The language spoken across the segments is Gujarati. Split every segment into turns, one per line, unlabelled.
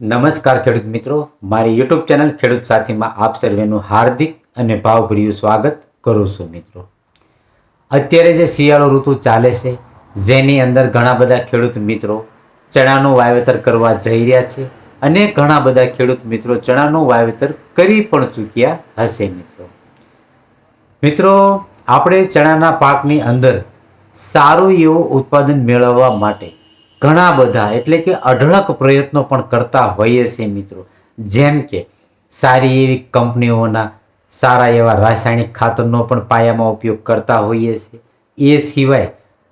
નમસ્કાર ખેડૂત મિત્રો. મારી યુટ્યુબ ચેનલ ખેડૂત સાથીમાં આપ સર્વેનું હાર્દિક અને ભાવભર્યું સ્વાગત કરું છું મિત્રો. અત્યારે જે શિયાળો ઋતુ ચાલે છે, જેની અંદર ઘણા બધા ખેડૂત મિત્રો ચણાનું વાવેતર કરવા જઈ રહ્યા છે અને ઘણા બધા ખેડૂત મિત્રો ચણાનું વાવેતર કરી પણ ચૂક્યા હશે મિત્રો. મિત્રો, આપણે ચણાના પાકની અંદર સારું એવું ઉત્પાદન મેળવવા માટે ઘણા બધા, એટલે કે અઢળક પ્રયત્નો પણ કરતા હોઈએ છીએ મિત્રો. જેમ કે સારી એવી કંપનીઓના સારા એવા રાસાયણિક ખાતરનો પણ પાયામાં ઉપયોગ કરતા હોઈએ છીએ. એ સિવાય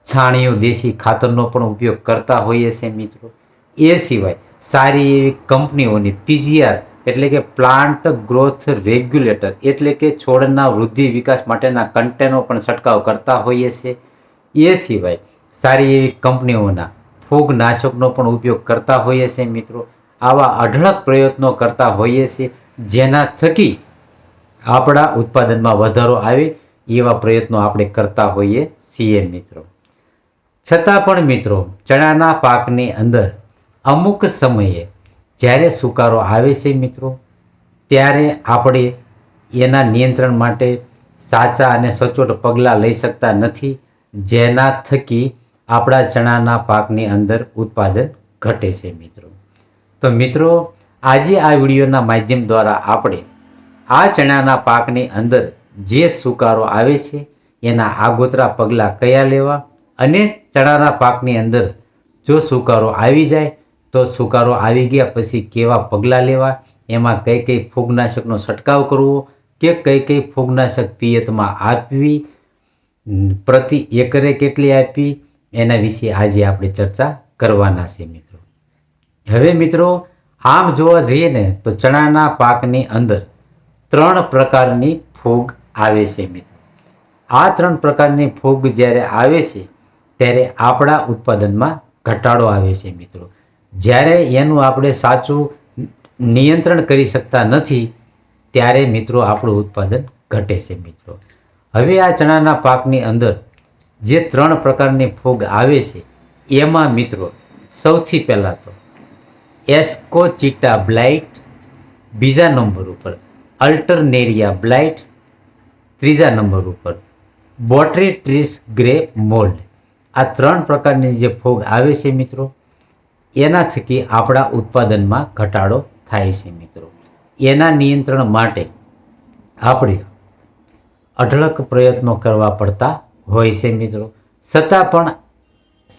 છાણિયું દેશી ખાતરનો પણ ઉપયોગ કરતા હોઈએ છીએ મિત્રો. એ સિવાય સારી એવી કંપનીઓની પીજીઆર, એટલે કે પ્લાન્ટ ગ્રોથ રેગ્યુલેટર, એટલે કે છોડના વૃદ્ધિ વિકાસ માટેના કન્ટેનો પણ છંટકાવ કરતા હોઈએ છીએ. એ સિવાય સારી એવી કંપનીઓના ફૂગનાશકનો પણ ઉપયોગ કરતા હોઈએ છીએ મિત્રો. આવા અઢળક પ્રયત્નો કરતા હોઈએ છીએ, જેના થકી આપણા ઉત્પાદનમાં વધારો આવે એવા પ્રયત્નો આપણે કરતા હોઈએ છીએ મિત્રો. છતાં પણ મિત્રો, ચણાના પાકની અંદર અમુક સમયે જ્યારે સુકારો આવે છે મિત્રો, ત્યારે આપણે એના નિયંત્રણ માટે સાચા અને સચોટ પગલાં લઈ શકતા નથી, જેના થકી આપણા ચણાના પાકની અંદર ઉત્પાદન ઘટે છે મિત્રો. તો મિત્રો, આજે આ વિડીયોના માધ્યમ દ્વારા આપણે આ ચણાના પાકની અંદર જે સુકારો આવે છે, એના આગોતરા પગલાં કયા લેવા અને ચણાના પાકની અંદર જો સુકારો આવી જાય, તો સુકારો આવી ગયા પછી કેવા પગલાં લેવા, એમાં કઈ કઈ ફૂગનાશકનો છંટકાવ કરવો કે કઈ કઈ ફૂગનાશક પિયતમાં આપવી, પ્રતિ એકરે કેટલી આપવી એના વિશે આજે આપણે ચર્ચા કરવાના છે મિત્રો. હવે મિત્રો, આમ જોવા જઈએ ને, તો ચણાના પાકની અંદર ત્રણ પ્રકારની ફૂગ આવે છે મિત્રો. આ ત્રણ પ્રકારની ફૂગ જ્યારે આવે છે, ત્યારે આપણા ઉત્પાદનમાં ઘટાડો આવે છે મિત્રો. જ્યારે એનું આપણે સાચું નિયંત્રણ કરી શકતા નથી, ત્યારે મિત્રો આપણું ઉત્પાદન ઘટે છે મિત્રો. હવે આ ચણાના પાકની અંદર જે ત્રણ પ્રકારની ફૂગ આવે છે, એમાં મિત્રો, સૌથી પહેલાં તો એસ્કોચિટા બ્લાઇટ, બીજા નંબર ઉપર અલ્ટરનેરિયા બ્લાઇટ, ત્રીજા નંબર ઉપર બોટ્રેટ્રીસ ગ્રે મોલ્ડ. આ ત્રણ પ્રકારની જે ફૂગ આવે છે મિત્રો એના થકી આપણા ઉત્પાદનમાં ઘટાડો થાય છે મિત્રો. એના નિયંત્રણ માટે આપણે અઢળક પ્રયત્નો કરવા પડતા હોય છે મિત્રો. છતાં પણ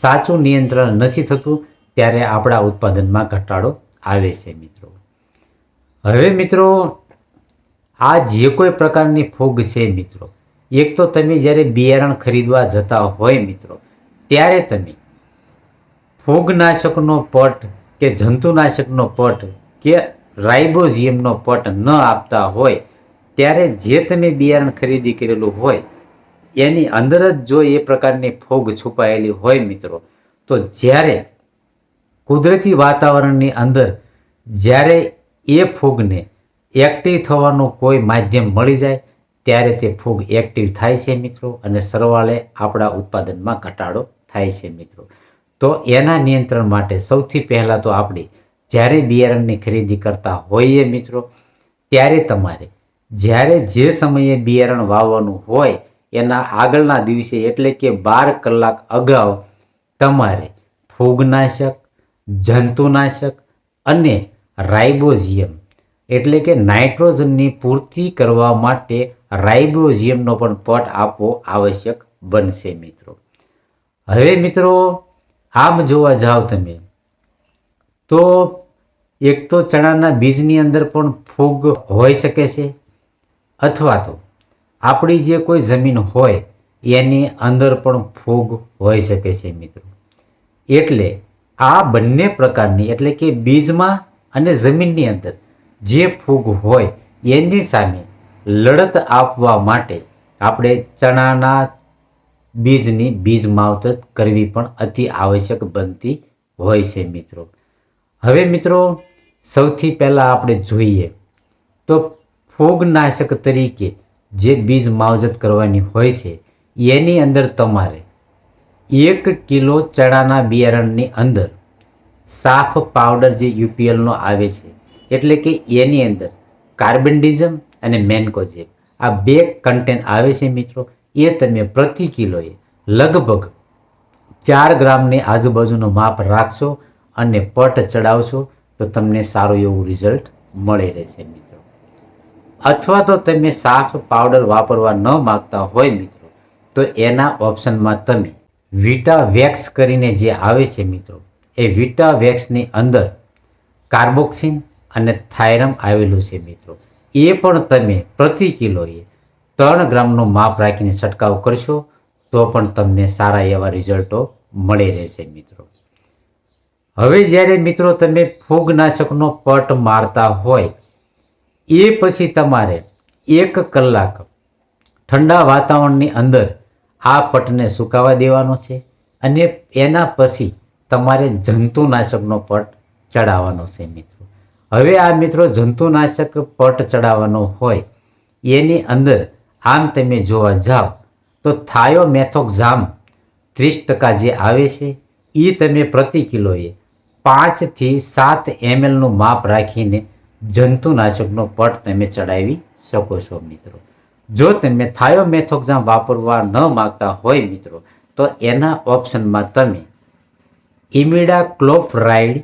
સાચું નિયંત્રણ નથી થતું ત્યારે આપણા ઉત્પાદનમાં ઘટાડો આવે છે મિત્રો. હવે મિત્રો, આ જે કોઈ પ્રકારની ફૂગ છે મિત્રો, એક તો તમે જ્યારે બિયારણ ખરીદવા જતા હોય મિત્રો, ત્યારે તમે ફૂગનાશકનો પટ કે જંતુનાશકનો પટ કે રાઇબોઝિયમનો પટ ન આપતા હોય, ત્યારે જે તમે બિયારણ ખરીદી કરેલું હોય એની અંદર જ જો એ પ્રકારની ફૂગ છુપાયેલી હોય મિત્રો, તો જ્યારે કુદરતી વાતાવરણની અંદર જ્યારે એ ફૂગને એક્ટિવ થવાનું કોઈ માધ્યમ મળી જાય, ત્યારે તે ફૂગ એક્ટિવ થાય છે મિત્રો, અને સરવાળે આપણા ઉત્પાદનમાં ઘટાડો થાય છે મિત્રો. તો એના નિયંત્રણ માટે સૌથી પહેલાં તો આપણે જ્યારે બિયારણની ખરીદી કરતા હોઈએ મિત્રો, ત્યારે તમારે જ્યારે જે સમયે બિયારણ વાવવાનું હોય એના આગળના દિવસે એટલે કે બાર કલાક અગાઉ તમારે ફૂગનાશક, જંતુનાશક અને રાઇબોઝિયમ એટલે કે નાઇટ્રોજનની પૂર્તિ કરવા માટે રાઇબોઝિયમનો પણ પટ આપવો આવશ્યક બનશે મિત્રો. હવે મિત્રો, આમ જોવા જાઓ તમે, તો એક તો ચણાના બીજની અંદર પણ ફૂગ હોઈ શકે છે અથવા તો આપણી જે કોઈ જમીન હોય, એની અંદર પણ ફૂગ હોઈ શકે છે મિત્રો. એટલે આ બંને પ્રકારની, એટલે કે બીજમાં અને જમીનની અંદર જે ફૂગ હોય, એની સામે લડત આપવા માટે આપણે ચણાના બીજની બીજ માવતર કરવી પણ અતિ આવશ્યક બનતી હોય છે મિત્રો. હવે મિત્રો, સૌથી પહેલાં આપણે જોઈએ તો ફૂગનાશક તરીકે જે બીજ માવજત કરવાની હોય છે, એની અંદર તમારે એક કિલો ચણાના બિયારણની અંદર સાફ પાવડર જે યુપીએલનો આવે છે, એટલે કે એની અંદર કાર્બનડિઝમ અને મેન્કોજેબ. આ બે કન્ટેન્ટ આવે છે મિત્રો, એ તમે પ્રતિ કિલોએ લગભગ ચાર ગ્રામની આજુબાજુનું માપ રાખશો અને પટ ચડાવશો તો તમને સારું એવું રિઝલ્ટ મળી રહેશે મિત્રો. અથવા તો તમે સાફ પાવડર વાપરવા ન માગતા હોય મિત્રો, તો એના ઓપ્શનમાં તમે વિટા વેક્સ કરીને જે આવે છે મિત્રો, એ વિટા વેક્સની અંદર કાર્બોક્સિન અને થાયરમ આવેલું છે મિત્રો. એ પણ તમે પ્રતિ કિલોએ ત્રણ ગ્રામનું માપ રાખીને છંટકાવ કરશો, તો પણ તમને સારા એવા રિઝલ્ટો મળી રહેશે મિત્રો. હવે જ્યારે મિત્રો તમે ફૂગનાશકનો પટ મારતા હોય એ પછી તમારે એક કલાક ઠંડા વાતાવરણની અંદર આ પટને સુકાવા દેવાનો છે અને એના પછી તમારે જંતુનાશકનો પટ ચડાવવાનો છે મિત્રો. હવે આ મિત્રો જંતુનાશક પટ ચડાવવાનો હોય, એની અંદર આમ તમે જોવા જાઓ તો થાયોમેથોક્ઝામ ત્રીસ ટકા જે આવે છે એ તમે પ્રતિ કિલોએ પાંચથી સાત એમએલનું માપ રાખીને જંતુનાશકનો પટ તમે ચડાવી શકો છો, મિત્રો. જો તમે થાયોમેથોક્ઝામ વાપરવા ન માગતા હોય, મિત્રો, તો એના ઓપ્શનમાં તમે ઇમિડા ક્લોફરાઇડ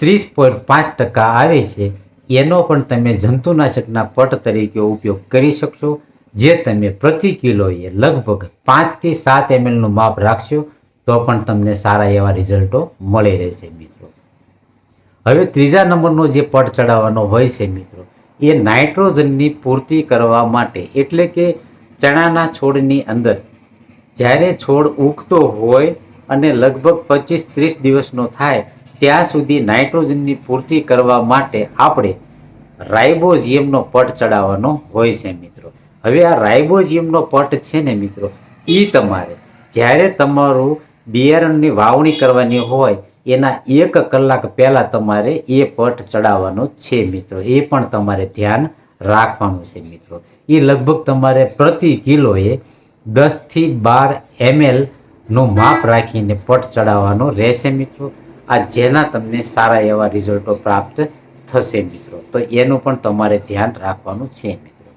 ત્રીસ પોઈન્ટ પાંચ ટકા આવે છે. એનો પણ તમે જંતુનાશકના પટ તરીકે ઉપયોગ કરી શકશો, જે તમે પ્રતિ કિલોએ લગભગ પાંચથી સાત એમએલનું માપ રાખશો, તો પણ તમને સારા એવા રિઝલ્ટો મળી રહેશે, મિત્રો. હવે ત્રીજા નંબરનો જે પટ ચડાવવાનો હોય છે મિત્રો, એ નાઇટ્રોજનની પૂર્તિ કરવા માટે, એટલે કે ચણાના છોડની અંદર. જ્યારે છોડ ઉગતો હોય અને લગભગ પચીસ ત્રીસ દિવસનો થાય, ત્યાં સુધી નાઇટ્રોજનની પૂર્તિ કરવા માટે આપણે રાઇબોઝિયમનો પટ ચડાવવાનો હોય છે મિત્રો. હવે આ રાઇબોઝિયમનો પટ છે ને મિત્રો એ તમારે. જ્યારે તમારું બિયારણની વાવણી કરવાની હોય એના એક કલાક પહેલાં તમારે એ પટ ચડાવવાનો છે મિત્રો. એ પણ તમારે ધ્યાન રાખવાનું છે મિત્રો. એ લગભગ તમારે પ્રતિ કિલોએ દસથી બાર એમએલનું માપ રાખીને પટ ચડાવવાનો રહેશે મિત્રો. આ જેના તમને સારા એવા રિઝલ્ટો પ્રાપ્ત થશે મિત્રો. તો એનું પણ તમારે ધ્યાન રાખવાનું છે મિત્રો.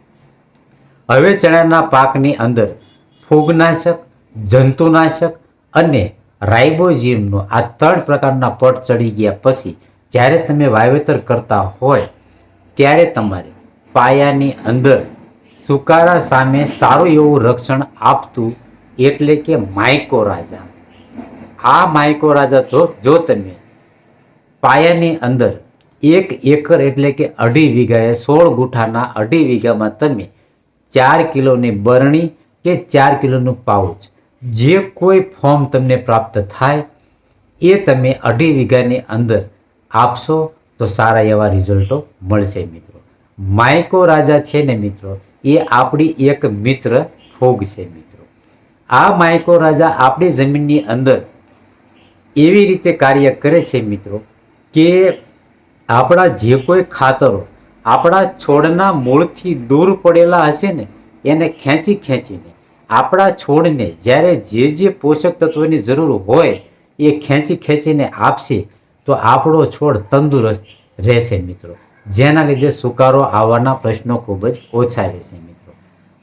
હવે ચણાના પાકની અંદર ફૂગનાશક, જંતુનાશક અને રાઇબોઝિયમનો આ ત્રણ પ્રકારના પટ ચડી ગયા પછી જ્યારે તમે વાવેતર કરતા હોય ત્યારે તમારે પાયાની અંદર સુકારા સામે સારું એવું રક્ષણ આપતું એટલે કે માઇકોરાજા. આ માઇકોરાજા જો જો તમે પાયાની અંદર એક એકર એટલે કે અઢી વીઘાએ સોળ ગુઠાના અઢી વીઘામાં તમે ચાર કિલોની બરણી કે ચાર કિલોનું પાઉચ જે કોઈ ફોર્મ તમને પ્રાપ્ત થાય, એ તમે અઢી વીઘાની અંદર આપશો, તો સારા એવા રિઝલ્ટો મળશે મિત્રો. માયકો રાજા છે ને મિત્રો, એ આપણી એક મિત્ર ફોગ છે મિત્રો. આ માયકો રાજા આપણી જમીનની અંદર એવી રીતે કાર્ય કરે છે મિત્રો, કે આપણા જે કોઈ ખાતરો આપણા છોડના મૂળથી દૂર પડેલા હશે ને, એને ખેંચી ખેંચીને આપણા છોડને જ્યારે જે જે પોષક તત્વોની જરૂર હોય એ ખેંચી ખેંચીને આપશે, તો આપણો છોડ તંદુરસ્ત રહેશે મિત્રો. જેના લીધે સુકારો આવવાના પ્રશ્નો ખૂબ જ ઓછા રહેશે મિત્રો.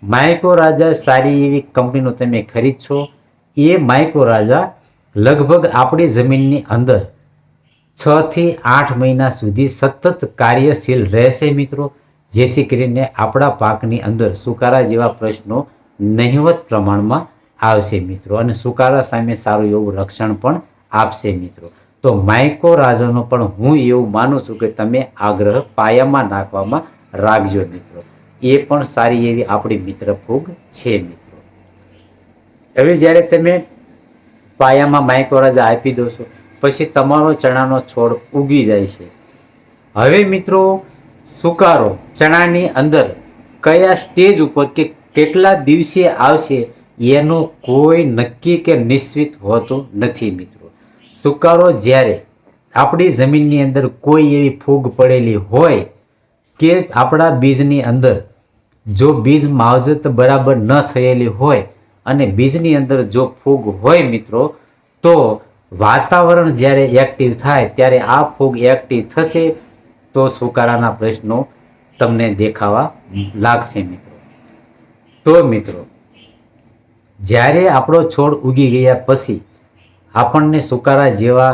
માઇકો રાજા સારી એવી કંપનીનો તમે ખરીદશો એ માઇકો રાજા લગભગ આપણી જમીનની અંદર છ થી આઠ મહિના સુધી સતત કાર્યશીલ રહેશે મિત્રો. જેથી કરીને આપણા પાકની અંદર સુકારા જેવા પ્રશ્નો નહિવત પ્રમાણમાં આવશે મિત્રો. અને સુકારા સામે સારું એવું રક્ષણ પણ આપશે મિત્રો. તો માઇકો રાજાનો પણ હું એવું માનું છું કે તમે આગ્રહ પાયામાં નાખવામાં રાખજો મિત્રો. એ પણ સારી એવી આપણી મિત્ર ફૂગ છે મિત્રો. હવે જ્યારે તમે પાયામાં માઇક્રોરાજા આપી દો છો, પછી તમારો ચણાનો છોડ ઉગી જાય છે. હવે મિત્રો, સુકારો ચણાની અંદર કયા સ્ટેજ ઉપર કે કેટલા દિવસે આવશે એનું કોઈ નક્કી કે નિશ્ચિત હોતું નથી મિત્રો. સુકારો જ્યારે આપણી જમીનની અંદર કોઈ એવી ફૂગ પડેલી હોય કે આપણા બીજની અંદર જો બીજ માવજત બરાબર ન થયેલી હોય અને બીજની અંદર જો ફૂગ હોય મિત્રો, તો વાતાવરણ જ્યારે એક્ટિવ થાય ત્યારે આ ફૂગ એક્ટિવ થશે તો સુકારાના પ્રશ્નો તમને દેખાવા લાગશે મિત્રો. તો મિત્રો, જ્યારે આપણો છોડ ઉગી ગયા પછી આપણને સુકારા જેવા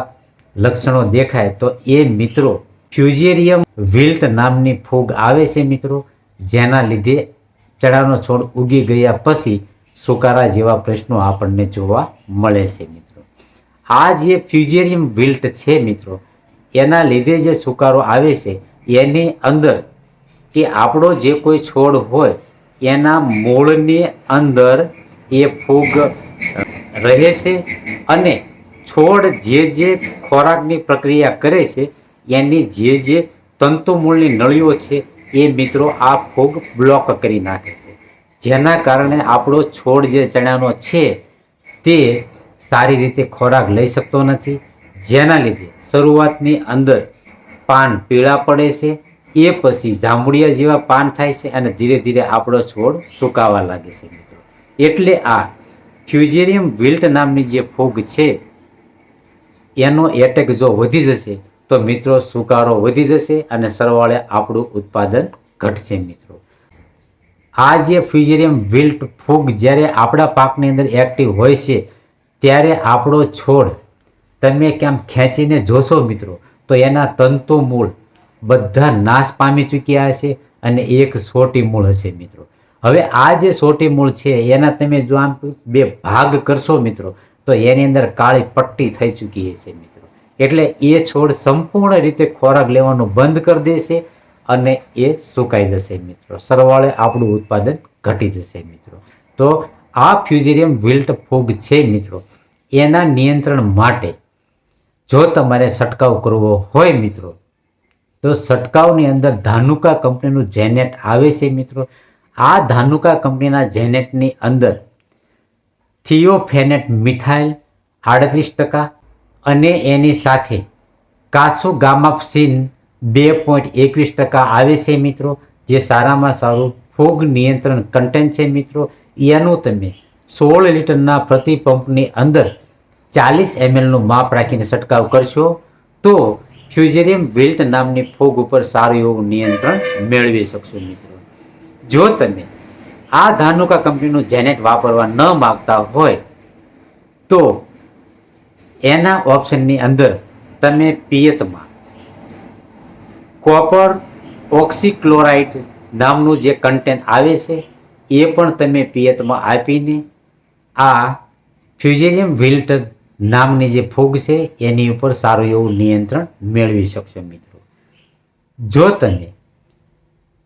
લક્ષણો દેખાય, તો એ મિત્રો ફ્યુઝેરિયમ વિલ્ટ નામની ફૂગ આવે છે મિત્રો, જેના લીધે ચણાનો છોડ ઉગી ગયા પછી સુકારા જેવા પ્રશ્નો આપણને જોવા મળે છે મિત્રો. આ જે ફ્યુઝેરિયમ વિલ્ટ છે મિત્રો, એના લીધે જે સુકારો આવે છે, એની અંદર કે આપણો જે કોઈ છોડ હોય એના મૂળની અંદર એ ફૂગ રહે છે અને છોડ જે જે ખોરાકની પ્રક્રિયા કરે છે, એની જે જે તંતુમૂળની નળીઓ છે, એ મિત્રો આ ફૂગ બ્લોક કરી નાખે છે. જેના કારણે આપણો છોડ જે ચણાનો છે, તે સારી રીતે ખોરાક લઈ શકતો નથી. જેના લીધે શરૂઆતની અંદર પાન પીળા પડે છે એ પછી જાંબુડિયા જેવા પાન થાય છે અને ધીરે ધીરે આપણો છોડ સુકાવા લાગે છે મિત્રો. એટલે આ ફ્યુઝેરિયમ વિલ્ટ નામની જે ફૂગ છે, એનો એટેક જો વધી જશે, તો મિત્રો સુકારો વધી જશે અને સરવાળે આપણું ઉત્પાદન ઘટશે મિત્રો. આ જે ફ્યુઝેરિયમ વિલ્ટ ફૂગ જ્યારે આપણા પાકની અંદર એક્ટિવ હોય છે, ત્યારે આપણો છોડ તમે કેમ ખેંચીને જોશો મિત્રો, તો એના તંતુ મૂળ બધા નાશ પામી ચૂક્યા હશે અને એક સોટી મૂળ હશે મિત્રો. હવે આ જે સોટી મૂળ છે, એના તમે જો આમ બે ભાગ કરશો મિત્રો, તો એની અંદર કાળી પટ્ટી થઈ ચૂકી હશે મિત્રો. એટલે એ છોડ સંપૂર્ણ રીતે ખોરાક લેવાનું બંધ કરી દેશે અને એ સુકાઈ જશે મિત્રો. સરવાળે આપણું ઉત્પાદન ઘટી જશે મિત્રો. તો આ ફ્યુઝેરિયમ વિલ્ટ ફૂગ છે મિત્રો. એના નિયંત્રણ માટે જો તમારે છંટકાવ કરવો હોય મિત્રો તો છંટકાવની અંદર ધાનુકા કંપનીનું જેનેટ આવે છે મિત્રો. આ ધાનુકા કંપનીના જેનેટની અંદર થિયોફેનેટ મિથાઇલ આડત્રીસ ટકા અને એની સાથે કાસુ ગામાફ્સિન બે પોઈન્ટ એકવીસ ટકા આવે છે મિત્રો, જે સારામાં સારું ફૂગ નિયંત્રણ કન્ટેન્ટ છે મિત્રો. એનું તમે સોળ લીટરના પ્રતિ પંપની અંદર ચાલીસ એમએલનું માપ રાખીને છંટકાવ કરશો તો ફ્યુઝેરિયમ વિલ્ટ નામની ફૂગ ઉપર સારું એવું નિયંત્રણ મેળવી શકશો મિત્રો. જો તમે આ ધાનુકા કંપનીનું જેનેટ વાપરવા ન માગતા હોય, તો એના ઓપ્શનની અંદર તમે પિયતમાં કોપર ઓક્સિક્લોરાઇડ નામનું જે કન્ટેન્ટ આવે છે, એ પણ તમે પિયતમાં આપીને આ ફ્યુઝેરિયમ વિલ્ટ નામની જે ફૂગ છે, એની ઉપર સારું એવું નિયંત્રણ મેળવી શકશો મિત્રો. જો તમે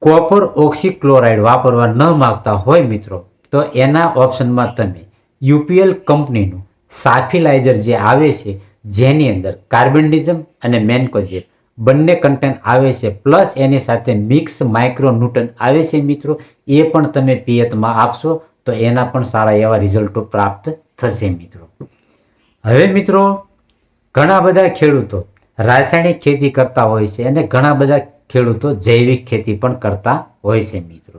કોપર ઓક્સીક્લોરાઇડ વાપરવા ન માગતા હોય મિત્રો, તો એના ઓપ્શનમાં તમે યુપીએલ કંપનીનું સાફિલાઇઝર જે આવે છે, જેની અંદર કાર્બન્ડિઝમ અને મેન્કોજેબ બંને કન્ટેન્ટ આવે છે, પ્લસ એની સાથે મિક્સ માઇક્રોન્યુટન આવે છે મિત્રો, એ પણ તમે પિયતમાં આપશો, તો એના પણ સારા એવા રિઝલ્ટો પ્રાપ્ત થશે મિત્રો. હવે મિત્રો, ઘણા બધા ખેડૂતો રાસાયણિક ખેતી કરતા હોય છે અને ઘણા બધા ખેડૂતો જૈવિક ખેતી પણ કરતા હોય છે મિત્રો.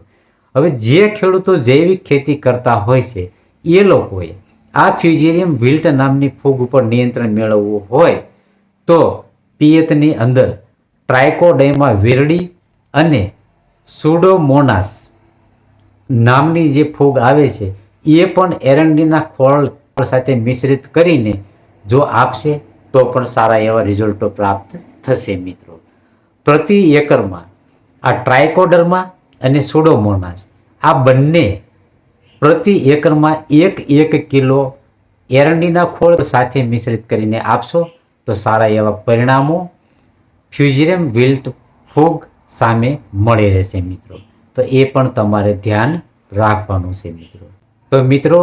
હવે જે ખેડૂતો જૈવિક ખેતી કરતા હોય છે, એ લોકોએ આ ફ્યુઝેરિયમ વિલ્ટ નામની ફૂગ ઉપર નિયંત્રણ મેળવવું હોય તો પિયતની અંદર ટ્રાયકોડેમા વેરડી અને સુડોમોનાસ નામની જે ફૂગ આવે છે, એ પણ એરંડીના ખોળ સાથે મિશ્રિત કરીને જો આપશે, તો પણ સારા એવા રિઝલ્ટો પ્રાપ્ત થશે મિત્રો. પ્રતિ એકરમાં આ ટ્રાયકોડરમાં અને સોડોમોનાસ આ બંને પ્રતિ એકરમાં એક એક કિલો એરંડીના ખોળ સાથે મિશ્રિત કરીને આપશો, તો સારા એવા પરિણામો ફ્યુઝિરમ વિલ્ટ ફૂગ સામે મળી રહેશે મિત્રો. તો એ પણ તમારે ધ્યાન રાખવાનું છે મિત્રો. તો મિત્રો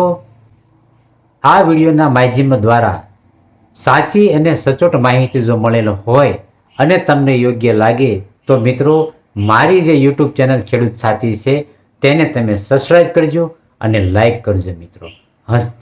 આ વિડીયોના માધ્યમ દ્વારા સાચી અને સચોટ માહિતી જો મળેલો હોય અને તમને યોગ્ય લાગે, તો મિત્રો, મારી જે યુટ્યુબ ચેનલ ખેડૂત સાથી છે, તેને તમે સબસ્ક્રાઈબ કરજો અને લાઈક કરજો મિત્રો. હસતું